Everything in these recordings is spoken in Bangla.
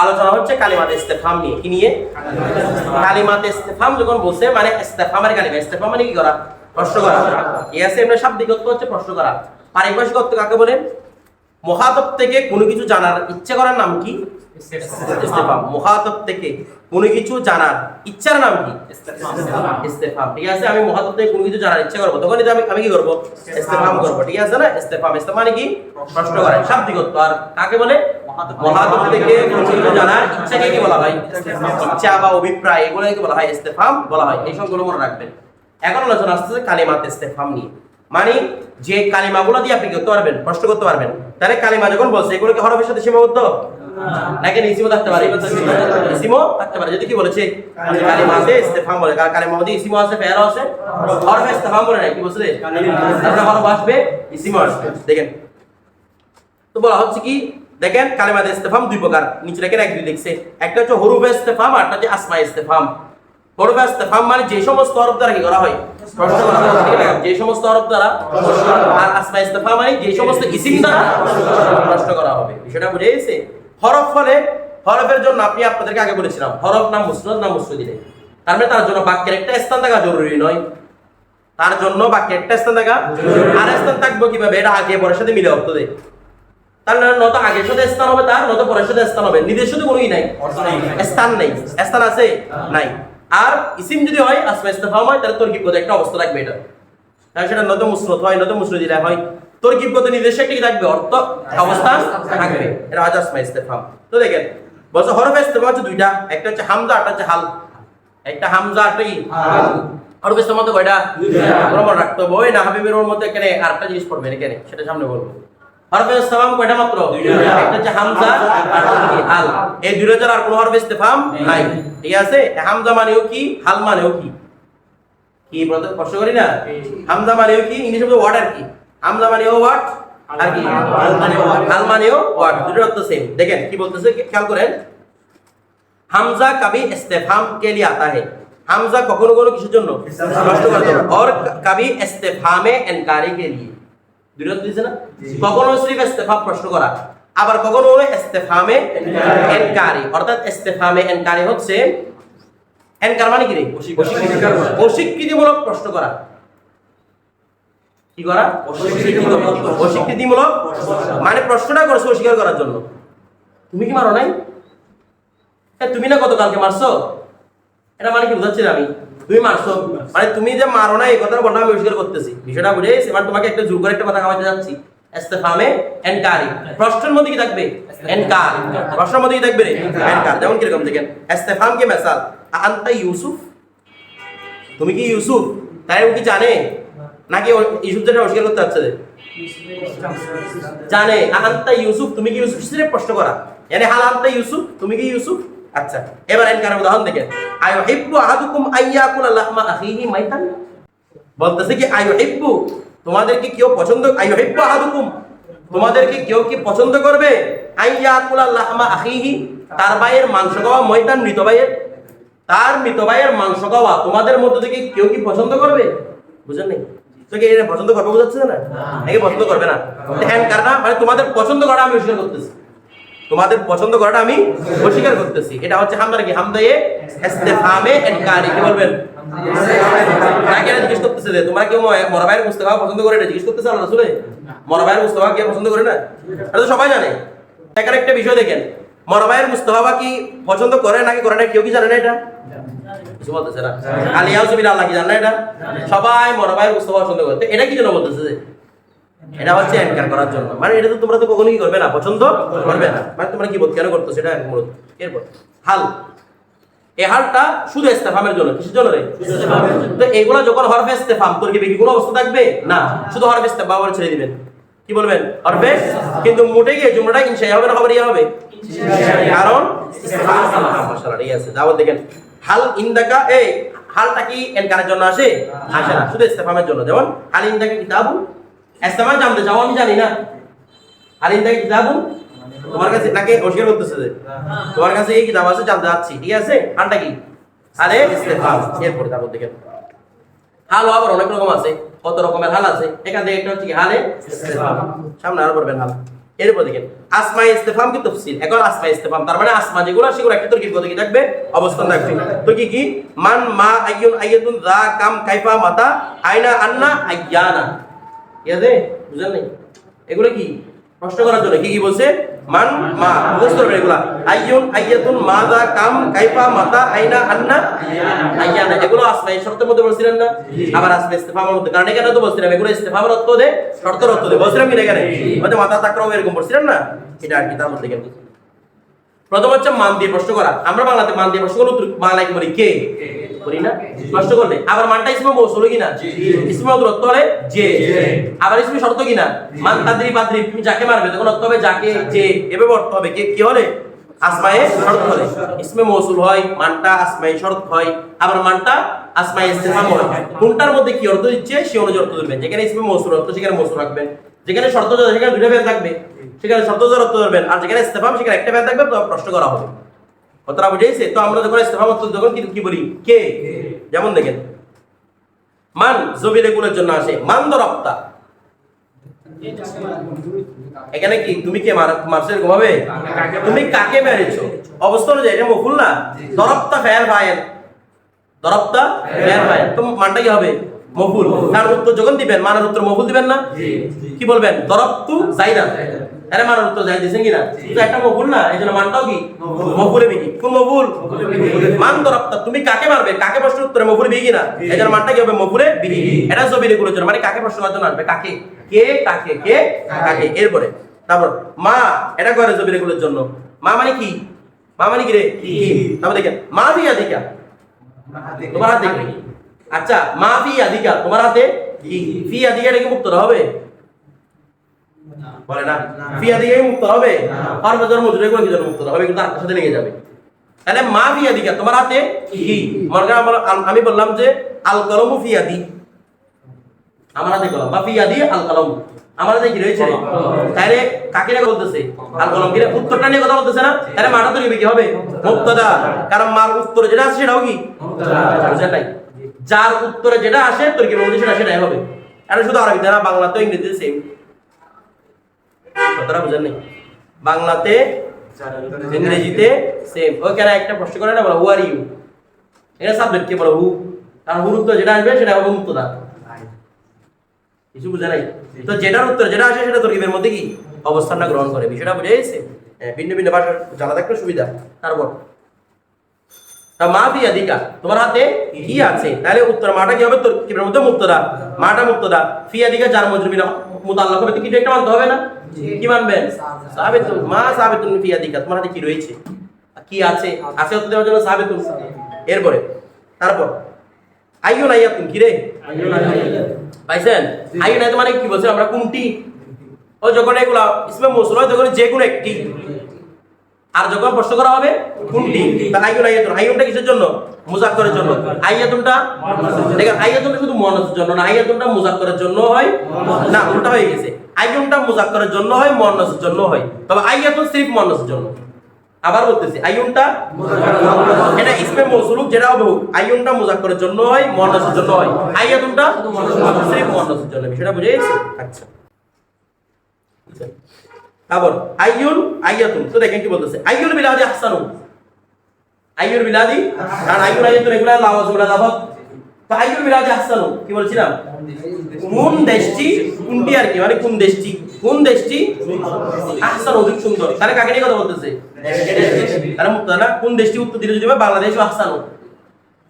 আলোচনা হচ্ছে কালিমাতে ইস্তেফাম নিয়ে। কি নিয়ে? কালিমাতে ইস্তেফাম যখন বলছে মানে ইস্তেফামের কালিমা। ইস্তেফাম মানে কি করা? প্রশ্ন করা। ঠিক আছে এমনি শাব্দিক অর্থ হচ্ছে প্রশ্ন করা। পারিভাষিক অর্থ কাকে বলেন? মহাতব থেকে কোনো কিছু জানার ইচ্ছে করার নাম কি? ইস্তেফাম মুখাতব থেকে কোনো কিছু জানার ইচ্ছার নাম কি? ইস্তেফাম ঠিক আছে? আমি মুখাতব থেকে কোনো কিছু জানার ইচ্ছা করব। তখনই তো আমি আমি কি করব? ইস্তেফাম করব। ঠিক আছে না? ইস্তেফাম ইস্তেফাম মানে কি? প্রশ্ন করা। শাব্দিক অর্থ। আর কাকে বলে? মহাতব থেকে কোনো জানার ইচ্ছাকে কি বলা ইচ্ছা বা অভিপ্রায় এগুলোকে বলা ইস্তেফাম বলা এই সবগুলো মনে কালিমা থাকতে পারে? যদি কি বলেছে, কালিমাতে ইস্তেফাম বলে। কালিমার মধ্যে ইসিমও আছে, ফেয়ারও আছে। হরফে ইস্তেফাম বলে নাই, কি আসবে, ইসিমও আসবে। দেখেন। তো বলা হচ্ছে কি দেখেন কালিমাতে ইস্তেফাম দুই প্রকার, নিচে দেখেন এক, দুই লিখছে। একটা হচ্ছে হরুফে ইস্তেফাম, আর একটা হচ্ছে আসমা ইস্তেফাম। হরুফে ইস্তেফাম মানে যে সমস্ত হরফ দ্বারা কি করা হয়? যে সমস্ত হরফ দ্বারা। আর আসমা ইস্তেফাম মানে যে সমস্ত ইসিম দ্বারা প্রশ্ন করা হবে। বিষয়টা বুঝে গেছে? হরফ হলে হরফের জন্য আপনি আপনাদেরকে আগে বলেছিলাম, হরফ নাম মুসনদ নাম মুসনদ দিলে। তার মানে তার জন্য বাক্যের একটা স্থান থাকা জরুরি নয়। তার জন্য বাক্যের একটা স্থান থাকা আর স্থান থাকব কীভাবে? এটা আগে পরের সাথে মিলে অর্থ দেয়। তার মানে নত সাথে স্থান হবে, তার নত পরের সাথে স্থান হবে। নিজের সাথে কোনোই নাই। স্থান স্থান আছে? নাই। আর ইসিম যদি হয়, আসমা হয়, তাহলে একটা অবস্থা এটা। তাহলে সেটা নত মুসরত হয়, নত হয়। কি থাকবে? অর্থ অবস্থান থাকবে। এটা আসমা তো দেখেন, বলছে হরফ হচ্ছে দুইটা। একটা হচ্ছে হামজা একটা হচ্ছে হাল। একটা হামজা কি হরফ কয়টা? রাখতে হবে। ওই না হাবিবের মধ্যে এখানে আরেকটা জিনিস পড়বেন এখানে। সেটা সামনে বলব। হরফে ইস্তেফাম কয়টা মাত্র একটা হচ্ছে হামজা আর একটা কি হাল এই দুইটা ছাড়া আর কোনো হরফে ইস্তেফাম নাই ঠিক আছে হামজা মানেও কি হাল মানেও কি কি বলতে কষ্ট করি না হামজা মানেও কি ইংলিশ শব্দ ওয়ার্ড আর কি হামজা মানেও ওয়ার্ড আর কি হাল মানেও ওয়ার্ড দুটোর অর্থ সেম দেখেন কি বলতেছে খেয়াল করেন হামজা কবি ইস্তেফাম কে লিয়ে আতা है হামজা কখনো কোনো কিছুর জন্য প্রশ্ন করার জন্য और कभी इस्तेफाम इनकारी के लिए দুটো দিছে না? কখনো সির্ফ ইস্তেফাম প্রশ্ন করা। আবার কখনো হলো ইস্তেফামে ইনকারি অর্থাৎ ইস্তেফামে ইনকারি হচ্ছে এনকার মানে কি রে? অস্বীকৃতিমূলক প্রশ্ন করা। কি করা? অস্বীকৃতিমূলক মানে প্রশ্নটা করছ অস্বীকার করার জন্য। তুমি কি মারো নাই? তুমি না গতকালকে মারছো? এটা মানে কি বুঝাচ্ছি না আমি? তুমি মারছো। মানে তুমি যে মারো না, এই কথাটা বললাম আমি অস্বীকার করতেছি। বিষয়টা বুঝে গেছি? মানে তোমাকে একটা জোর করে একটা কথা খাওয়াতে যাচ্ছি। ইস্তেফামে এনকারি। প্রশ্নের মধ্যে কি থাকবে? এনকার। প্রশ্নের মধ্যে কি থাকবে রে? এনকার। যেমন কীরকম দেখেন? ইস্তেফাম কে মেসাল? আন্তা ইউসুফ? তুমি কি ইউসুফ? তাই ও কি জানে? নাকি ইউসুফ যেটা অস্বীকার করতে হচ্ছে জানে। আহান্তা ইউসুফ, তুমি কি ইউসুফ? প্রশ্ন করা। মানে হাল আন্তা ইউসুফ, তুমি কি ইউসুফ? আচ্ছা এবার এনকার উদাহরণ দেখেন। আইয়ুহিব্বু আহাদুকুম আইয়াকুলা লাহমা আখিহি মাইতান? বলতেছে কি আয়ু হিব্বু তোমাদের কি কেউ পছন্দ আইয়ুহিব্বু আহাদুকুম তোমাদেরকে কেউ কি পছন্দ করবে? আইয়াকুলা লাহমা আখিহি তার ভাইয়ের মাংস খাওয়া ময়তান মৃত ভাইয়ের? তার মৃত ভাইয়ের মাংস খাওয়া তোমাদের মধ্যে থেকে কেউ কি পছন্দ করবে? বুঝলেন নাই? তো কি এটা পছন্দ করবে বুঝাচ্ছে না? নাকি পছন্দ করবে না। হ্যাঁ কারণ মানে তোমাদের পছন্দ করা আমি অস্বীকার করতেছি। তোমাদের পছন্দ করাটা আমি অস্বীকার করতেছি। এটা হচ্ছে হামদার কি? হামদায়ে ইস্তেফামে ইনকারি কি বলবেন? তাকে জিজ্ঞেস করতেছে যে, তোমরা কেউ মরাবাইয়ের মুস্তাফা পছন্দ করে এটা? জিজ্ঞেস করতেছে আল্লাহ রাসূলে। মরাবাইয়ের মুস্তাফা কে পছন্দ করে না? এটা তো সবাই জানে। এখানে একটা বিষয় দেখেন মরাবাইয়ের মুস্তাফা কি পছন্দ করে নাকি করে না, কেউ কি জানে না এটা? কিছু বলতেছে না। আলিয়া সুবিল আল্লাহ কি জানে না এটা? সবাই মরাবাইয়ের মুস্তাফা পছন্দ করতে এটা কি জন্য বলতেছে এটা হচ্ছে এনকার করার জন্য। মানে এটা তো তোমরা তো কখনো কি করবে না? পছন্দ করবে না। মানে তোমরা কি কেন করতো সেটা মূলত এরপর হাল। এই হালটা শুধু ইস্তেফামের জন্য। কিসের জন্য রে? তো এগুলো যখন হরফে ইস্তেফাম তোর কি কোনো অবস্থা থাকবে? না। শুধু হরফে ইস্তেফাম ছেড়ে দিবেন। কি বলবেন? হরফে? কিন্তু মোটে গিয়ে জুমরাটা ইনশাই হবে না খবর হবে? কারণ ঠিক আছে। দেখেন। হাল ইন্দাকা এই হালটা কি এনকারের জন্য আসে? আসে না। শুধু ইস্তেফামের জন্য। যেমন হাল ইন্দাকা কিতাবু ইস্তেফাম জানতে চাও আমি জানি না। হাল ইন্দাকা কিতাবু? তোমার কাছে নাকি অস্বীকার করতেছে যে? তোমার কাছে এই কিতাব আছে, জানতে যাচ্ছি ঠিক আছে? হালটা কি? আরে ইস্তেফাম এরপরে তারপর দেখেন। হাল আবার অনেক রকম আছে, কত রকমের হাল আছে। এখান থেকে একটা হচ্ছে কি হালে? ইস্তেফাম সামনে আরও পড়বেন হাল। এরপর দেখেন আসমা ইস্তেফাম কি তফসিল? এখন আসমা ইস্তেফাম তার মানে আসমা যেগুলো সেগুলো একটা তরকিব পদে কি থাকবে অবস্থান থাকবে তো কি কি? মান মা আইয়ুন আইয়াতুন যা কাম কাইফা মাতা আইনা আন্না আইয়ানা। ইয়াদে নাই। এগুলো কি? প্রশ্ন করার জন্য। কি কি বলছে? মান মা। মুখস্থ করবেন এগুলা। আইয়ুন আইয়াতুন কাম কাইফা মাতা আইনা আন্না আইয়ানা। এগুলো আসমা এই শর্তের মধ্যে বলছিলেন না? আবার আসমা ইস্তেফামের মধ্যে। কারণ এখানে তো বলছিলাম এগুলো ইস্তেফামের অর্থ দে শর্তের অর্থ দে। বলছিলাম কি এখানে? মানে তাকরাও এরকম বলছিলেন না? এটা আর কি তার মধ্যে প্রথম হচ্ছে মান দিয়ে প্রশ্ন করা। আমরা বাংলাতে মান দিয়ে প্রশ্ন করলে বাংলায় বলি? কে? বলি না? করলে আবার মানটা ইসমে মৌসুল কিনা? ইসমে হলে যে আবার ইসমে শর্ত কিনা? মান তাদ্রি বাদ্রি তুমি যাকে মারবে তখন অর্থ হবে যাকে যে এভাবে অর্থ হবে। কে কি হলে? আসমায়ে শর্ত হলে। ইসমে মৌসুল হয় মানটা আসমায়ে শর্ত হয়। আবার মানটা আসমায়ে ইস্তেফাম হয়। কোনটার মধ্যে কি অর্থ দিচ্ছে সে অনুযায়ী অর্থ দেবেন যেখানে ইসমে মৌসুল অর্থ সেখানে মৌসুল রাখবেন। যেখানে শর্ত সেখানে দুটো ফেল থাকবে। সেখানে শর্ত অর্থ ধরবেন। আর যেখানে ইস্তেফাম সেখানে একটা ফেল থাকবে প্রশ্ন করা হবে। কথাটা বুঝেছে তো আমরা যখন ইস্তেফাম অর্থ যখন কি কি বলি? কে? যেমন দেখেন। মান জবির গুণের জন্য আসে মান দরপ্তা এখানে কি? তুমি কে মার মারছেন ঘুমাবে তুমি কাকে মেরেছো? অবস্থা অনুযায়ী এটা মফুল না? দরপ্তা ফেয়ার ফায়েল দরপ্তা ফেয়ার ফায়েল তো মানটা কি হবে? মফুল। তার উত্তর যখন দিবেন মানের উত্তর মফুল দিবেন না? কি বলবেন? দরপ্তু জাইদা আরে মানের উত্তর যাই দিছেন কিনা? তো একটা মফুল না এই জন্য মানটাও কি? মফুলে। বিকি। কোন মফুল মান দরপ্তা তুমি কাকে মারবে? কাকে প্রশ্ন উত্তরে মফুলে বিকি না এই জন্য মানটা কি হবে? মফুলে বিকি। এটা জবিরে জন্য মানে কাকে প্রশ্ন করার জন্য আসবে? কাকে? কে কাকে কে কাকে। এরপরে তারপর মা এটা করে জবিরে গুলোর জন্য? মা মানে কি? মা মানে কি রে? কি? তারপর দেখেন মা ফি আদিকা? তোমার হাতে আচ্ছা মা ফি আদিকা তোমার হাতে ফি আদিকা এটা কি মুক্ত হবে? বলে না। ফি আদিকা মুক্ত হবে? আর বছর মজুরি করে কি জন্য মুক্ত হবে কিন্তু তার সাথে লেগে যাবে। তাহলে মা ফি আদিকা তোমার হাতে কি? মনে আমি বললাম যে আল কলমু ফি আদি আমার হাতে কলম। বা ফি আদি আল কলম আমার হাতে কি রয়েছে? তাহলে কাকে না বলতেছে? আল কলম উত্তরটা নিয়ে কথা বলতেছে না? তাহলে মাটা তো নিবে কি হবে? মুক্তদা। কারণ মার উত্তরে যেটা আছে সেটাও কি? নাই? যার উত্তরে যেটা আসে তোর কি সেটা সেটাই হবে? এটা শুধু আরবিতে না বাংলাতেও ইংরেজিতে সেম কথাটা বুঝেন নাই। বাংলাতে ইংরেজিতে সেম একটা প্রশ্ন করে না? বলো হু আর ইউ এটা বলো হু উত্তর যেটা আসবে সেটা হবে কিছু নাই? তো যেটার উত্তর যেটা আসে সেটা মধ্যে কি? অবস্থানটা গ্রহণ করে। বিষয়টা বুঝে হ্যাঁ, ভিন্ন ভিন্ন ভাষা জানা থাকলে সুবিধা। তারপর তা মা ফি আদিকা তোমার হাতে কি আছে? তাহলে উত্তর মাটা কি হবে? তরকিবের মধ্যে মুক্তদা মাটা মুক্তদা ফি আদিকা যার মজরুবি মুতাল্লাক হবে তো কিছু একটা মানতে হবে না? কি মানবেন? সাবিতুন। মা সাবিতুন ফি আদিকা তোমার হাতে কি রয়েছে? কি আছে? আছে। উত্তর দেওয়ার জন্য সাবিতুন। এরপরে তারপর আইয়ুন আইয়াতুন কি রে? পাইছেন? আইয়ুন আইয়াত মানে কি বলছেন? আমরা কোনটি? ও যখন এগুলা ইসমে মৌসুল হয় তখন যে কোনো একটি। আর যখন প্রশ্ন করা হবে কোনটি? তা আইয়ুন আইয়াতুন। আইয়ুনটা কিসের জন্য? মুজাক্করের জন্য। আইয়াতুনটা দেখেন আইয়াতুনটা শুধু মুয়ান্নাসের জন্য না আইয়াতুনটা মুজাক্করের জন্য হয় না উল্টা হয়ে গেছে। আইয়ুনটা মুজাক্করের জন্য হয় মুয়ান্নাসের জন্য হয়। তবে আইয়াতুন সির্ফ মুয়ান্নাসের জন্য। আবার বলতেছি আইয়ুনটা এটা ইসমে মৌসুলুক যেটা হবে হোক, আইয়ুনটা মুজাক্করের জন্য হয় মুয়ান্নাসের জন্য হয়। আইয়াতুনটা সির্ফ মুয়ান্নাসের জন্য বিষয়টা বুঝে গেছে? আচ্ছা। তারপর আইয়ুন আইয়াতুন। তো দেখেন কি বলতেছে আইয়ুল বিলাদি আহসানু। আইয়ুল বিলাদি কারণ আইয়ুল আইয়াতুন এগুলা লাওয়াজগুলা দাবত তো আইয়ুর বিলাদি আহসানু কি বলছিলাম? কোন দেশটি, কোনটি আর কি? মানে কোন দেশটি কোন দেশটি আহসান অধিক সুন্দর? তাহলে কাকে নিয়ে কথা বলতেছে? তাহলে মুক্ত না? কোন দেশটি উত্তর দিলে যদি বলে বাংলাদেশ আহসানু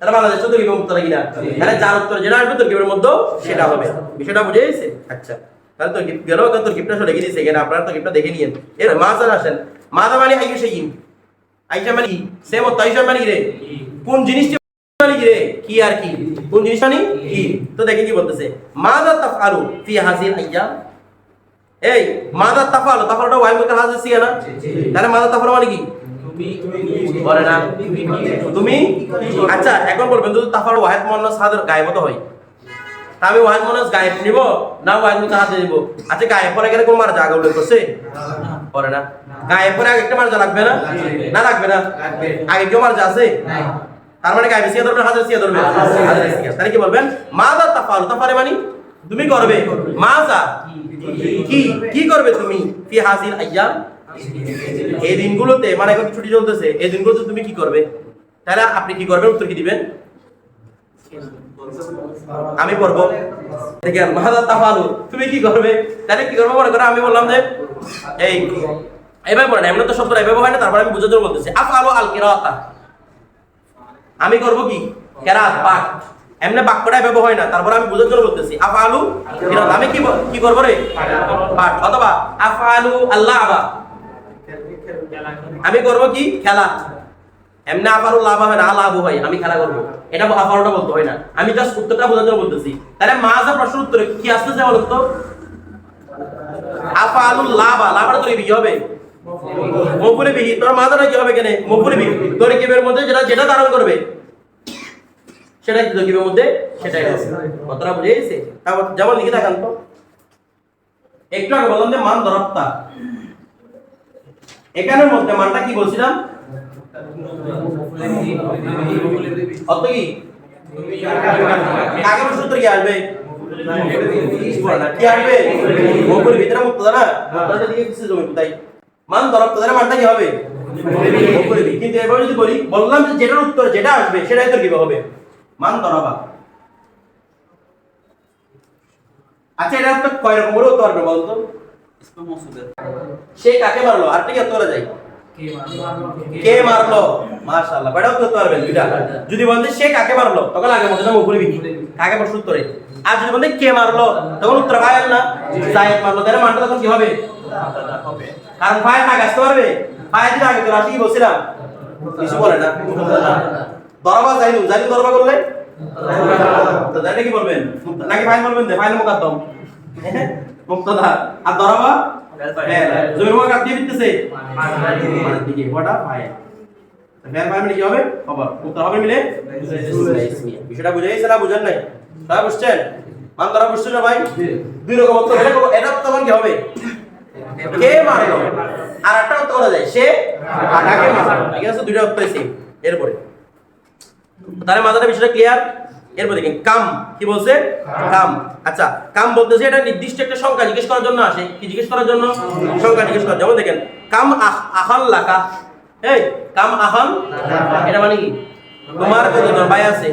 তাহলে বাংলাদেশ তো তরকিবের মুক্ত নাকি না তাহলে যার উত্তর যেটা আসবে তরকিবের মধ্যে সেটা হবে। বিষয়টা বুঝে গেছে? আচ্ছা। তাহলে তো গেল তোর গিফটটা সরে গিয়েছে এখানে আপনারা তো গিফটটা দেখে নিয়েন। এর মাছ আসেন। মাথা মানে আইয়ু সেই আইসা মানে কি সেম তো আইসা মানে কি? রে কোন জিনিসটি মানে কি রে? কি আর কি? কোন জিনিস মানে? কি? তো দেখে কি বলতেছে মাদা তাফআলু ফি হাজিল আইয়াম? এই মাদা তাফআলু তাফআলুটা ওয়াই মুকার হাজির সিয়া না? তাহলে মাদা তাফআলু মানে কি? বলে? না। তুমি আচ্ছা এখন বলবেন যদি তাফার ওয়াহেদ মোহাম্মদ সাদের গায়েব তো হয় তা আমি ওয়াহেদ মোহাম্মদ গায়েব নিব না ওয়াহেদ হাতে নিব? আচ্ছা গায়েব পরে গেলে কোন মারা জায়গা উল্লেখ করছে? পরে না? গায়েব পরে আগে একটা মার্জা লাগবে না? না লাগবে না? আগে কেউ মার্জা আছে? তার মানে গায়েব সিয়া ধরবে হাজার সিয়া ধরবে হাজার সিয়া তাহলে কি বলবেন? মাজা তাফাল। তাফারে মানে? তুমি করবে। মাজা কি? কি করবে তুমি? ফি হাজির আইয়াম? এই দিনগুলোতে মানে এখন ছুটি চলতেছে এই দিনগুলোতে তুমি কি করবে? তাহলে আপনি কি করবেন? উত্তর কি দিবেন? আমি পড়ব। দেখেন মাহাদা তাফালু। তুমি কি করবে? তাহলে কি করবে? মনে করো আমি বললাম যে এই এভাবে পড়েন এমনি তো শব্দ এভাবে হয় না, তারপর আমি বুঝার জন্য বলতেছি। আফআলু আল কিরাআতা আমি করব কি? কেরাত পাঠ এমনি বাক্যটা এভাবে হয় না, তারপর আমি বুঝার জন্য বলতেছি। আফআলু কিরাত, আমি কি কি করব রে? পাঠ, অথবা আফআলু আল্লাহ আবা আমি করব কি? খেলা। এমনি আফারু লাভ হয় না লাভ হয়, আমি খেলা করব। এটা আফারুটা বলতে হয় না। আমি জাস্ট উত্তরটা বোঝার জন্য বলতেছি। তাহলে মাজা প্রশ্ন উত্তরে কি আসতেছে বলুন তো আফালু লাভা লাভাটা তোর কি হবে বিহি তোর মাথাটা কি হবে কেন মফুলে বিহি তোর কিবের মধ্যে যেটা যেটা ধারণ করবে, সেটা কিবের মধ্যে? সেটাই হবে। কথাটা বুঝে গেছে? তারপর যেমন লিখে দেখান তো। একটু আগে বললাম যে মান দরপ্তা। এখানের মধ্যে মানটা কি বলছিলাম? অত কি? কাকে সূত্র কি আসবে? না যদি বলি বললাম যে যেটার উত্তর হবে আচ্ছা তো বলতো সে কাকে মারলো? আর কে মারলো যদি সে কাকে মারলো? তখন আগে নাম উপরে বিকি কাকে প্রশ্ন উত্তরে? আর যদি বলেন কে মারলো, তখন উত্তর ফাইল না জায়েদ মারলো, তাহলে মানটা তখন কি হবে? কারণ ফাইল আগে আসতে পারবে? ফাইল দিন আগে রাশি কি বলছিলাম, কিছু বলে না। দরবা যাইনু যাইনু দরবা করলে? তো জানি কি বলবেন? নাকি ফাইল বলবেন দে ফাইল মুকাদ্দম? মুক্তদা আর দরবা? হ্যাঁ জমির মুখ দিয়ে দিতেছে। মানে ওটা ফাইল মিলে কি হবে? খবর। উত্তর হবে মিলে? বিষয়টা বুঝে গেছে না বুঝেন নাই? বুঝছেন? মান ধরা না ভাই? দুই রকম উত্তর এটা এটা তখন কি হবে? কে মারলো? আর একটা করা যায় সে কাকে মারলো? ঠিক আছে দুইটা সেম এরপরে। তাহলে মাথাটা বিষয়টা ক্লিয়ার এরপর দেখেন কাম কি বলছে? কাম। আচ্ছা কাম বলতেছে এটা নির্দিষ্ট একটা সংখ্যা জিজ্ঞেস করার জন্য আসে। কি জিজ্ঞেস করার জন্য? সংখ্যা জিজ্ঞেস করার। যেমন দেখেন কাম আহ- আহাল লাকা। এই কাম আহাল এটা মানে কি? তোমার কতজন? ভাই আছে।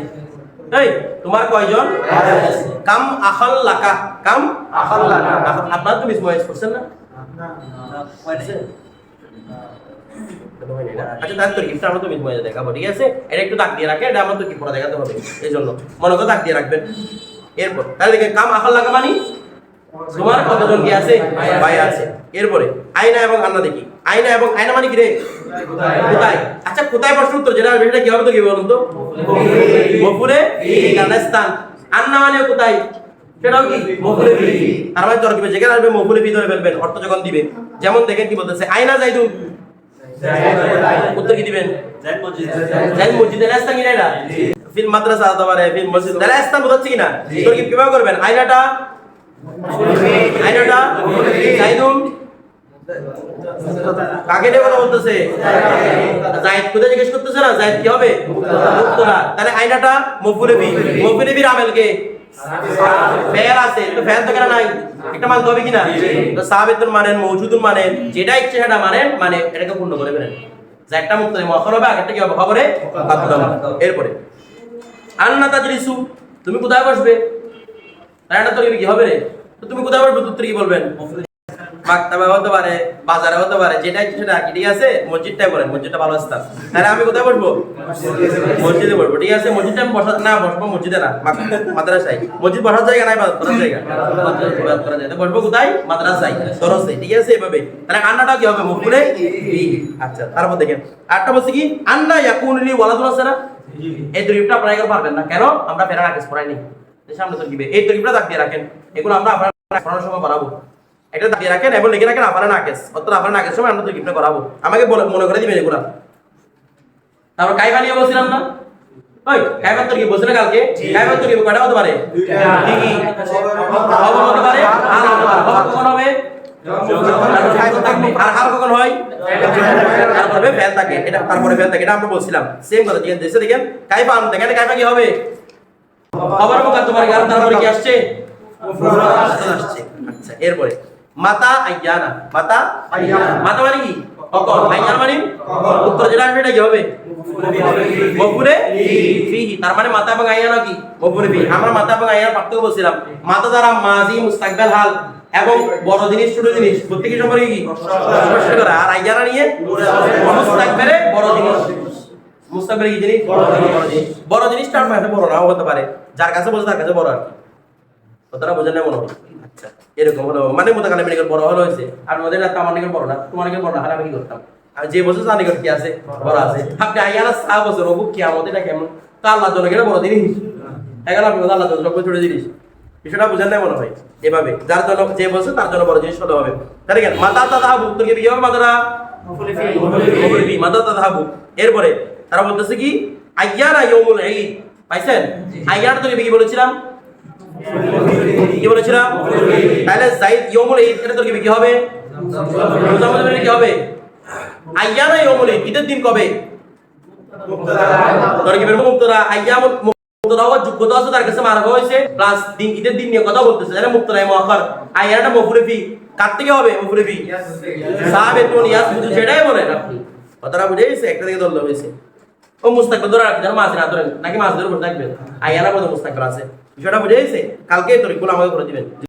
এই তোমার কয়জন? কাম আহাল লাকা। কাম? আহাল লাকা। আপনার তো করছেন না? আচ্ছা তাহলে তোর গিফট আমরা তো মিট দেখাবো ঠিক আছে? এটা একটু দাগ দিয়ে রাখে এটা আমার তো কি দেখাতে হবে? এই জন্য মনে করে দাগ দিয়ে রাখবেন। এরপর তাহলে দেখেন কাম আখাল লাগা মানি? তোমার কতজন কি আছে? ভাই আছে। এরপরে আয়না এবং আন্না দেখি। আয়না এবং আয়না মানে কি রে? কোথায়? আচ্ছা কোথায় প্রশ্ন উত্তর? যেটা আসবে সেটা কি হবে তো কি বলুন তো? মফুরে মানে কোথায়? সেটাও কি? মফুলে। ফি তার মানে তোর যেখানে আসবে মফুলে ফি ধরে ফেলবেন অর্থ যখন দিবে। যেমন দেখেন কি বলতেছে আয়না যাইদু উত্তর কি দিবেন? মসজিদে। এটা ফিল মাদ্রাসা হতে পারে ফিল মসজিদ। বোঝাচ্ছে কি কীভাবে করবেন? আয়নাটা? আয়নাটা? জাইদুন? কাকে নিয়ে কথা বলতেছে? কোথায় জিজ্ঞেস করতেছে না? জাইদ কি হবে? তাহলে বির আমেলকে ফেল আছে। তো ফেল তো কেন নাই? একটা মানতে হবে কিনা? তো সাহাবেতুন মানেন মৌজুদুন মানেন যেটা ইচ্ছে সেটা মানেন মানে এটাকে পূর্ণ করে ফেলেন। একটা মুক্ত মখর হবে আগেরটা কি হবে? খবরে এরপরে। আন্না তাজরিসু তুমি কোথায় বসবে? রান্না তোর কি হবে রে? তো তুমি কোথায় বসবে? উত্তর কি বলবেন? হতে পারে, বাজারে হতে পারে, যেটা ইচ্ছে সেটা ঠিক আছে? মসজিদটাই মসজিদটা ভালো স্থান। তাহলে আমি কোথায় বসবো? মসজিদে বসবো, ঠিক আছে? মসজিদে আমি বসা না, বসবো মসজিদে না মাদ্রাসায়। মসজিদ বসার জায়গা নাই জায়গা। বসবো কোথায়? মাদ্রাসায় দরসে ঠিক আছে? এভাবে। তাহলে আন্নাটা কি হবে? মুখপুরে আচ্ছা তারপর দেখেন। আটটা বলছে কি? আন্না ইয়াকুনলি ওয়ালাদুন আছে এই তরিকটা আপনারা পারবেন না। কেন? আমরা ফেরার আগে পড়াইনি। সামনে তরকিবে এই তরিকটা দাগ দিয়ে রাখেন। এগুলো আমরা আপনার পড়ানোর সময় বাড়াবো এটা দাগ দিয়ে রাখেন এবং লিখে রাখেন আপনারা নাকেস অর্থাৎ আপনারা নাকের সময় আমরা তরকিবটা করাবো। আমাকে বলে মনে করে দিবেন এগুলা। তারপর কাইফা নিয়ে বলছিলাম না? ওই কাইফা তরকিব বলছিল কালকে? কাইফা তরকিব কয়টা হতে পারে? ঠিকই খবর হতে পারে? আর হতে পারে খবর কখন হবে? আর হাল কখন হয়? তারপরে ফেল থাকে। এটা তারপরে ফেল থাকে। এটা আমরা বলছিলাম। সেম কথা দেখেন আনতে কি হবে? খবর তোমার কারণ তারপরে কি আসছে? আসছে। আচ্ছা এরপরে। মাতা আইয়ানা মাতা আইয়ানা। মাতা মানে কি কখন আইয়ানা মানে উত্তর যেটা আসবে এটা কি হবে ফিহি তার মানে মাতা এবং আইয়ানা কি ফিহি আমরা মাতা এবং আইয়ানা পার্থক্য বলছিলাম মাতা দ্বারা মাজি মুস্তাকবাল হাল এবং বড় জিনিস ছোট জিনিস প্রত্যেকই সম্পর্কে কি স্পষ্ট করা আর আইয়ানা নিয়ে মুস্তাকবালে বড় জিনিস মুস্তাকবালে কি জিনিস বড় জিনিস বড় জিনিসটা বড় নাও হতে পারে যার কাছে বলছে তার কাছে বড় আর কি কথাটা বোঝেন না মনে হয়। আচ্ছা। এরকম হলো। মানে মোতাকালে মেডিকেল বড় হলো হয়েছে। আর ওদের রাত আমার নিকট বড় না তোমার নিকট বড় না আমি কি করতাম? আর যে বছর তার নিকট কি আছে? বড় আছে। আপনি আইয়ানা সা বছর ওগু কি আমাদের এটা কেমন? তা কেন বড় জিনিস? এখন আপনি বলতে আল্লাহর জন্য ছোট জিনিস? বিষয়টা বুঝেন না মনে হয়। এভাবে। যার জন্য যে বলছে তার জন্য বড় জিনিস হতে হবে। তাহলে কেন? মাতা হাবু বিয়ে মফুলি মাতা এরপরে তারা বলতেছে কি আইয়ানা ইয়মুল ঈদ। পাইছেন? আইয়ানা তোকে কি বলেছিলাম। কি বলেছিলাম? তাহলে জাইদ ইয়মুল ঈদ, এটা তোর কি হবে? কি হবে? আইয়ানা ইয়মুল ঈদ, ঈদের দিন কবে? তোর কি মুক্তরা? আইয়াম মুক্তরা হওয়ার যোগ্যতা আছে, তার কাছে মারা হয়েছে প্লাস দিন, ঈদের দিন নিয়ে কথা বলতেছে। জানেন মুক্তরা মুআখার আইয়ানাটা মফুলে ফি কার থেকে হবে মফুলে ফি সাহাবে তো ইয়াস বুঝু সেটাই কথাটা বুঝে গেছে, একটা থেকে দল হয়েছে। ও মুস্তাকবিল ধরে মাছ না ধরেন। নাকি মাছ ধরে বসে থাকবেন আইয়ানা মুস্তাকবিল আছে। বিষয়টা বুঝে গেছে কালকে তরিকুল আমাকে করে দিবেন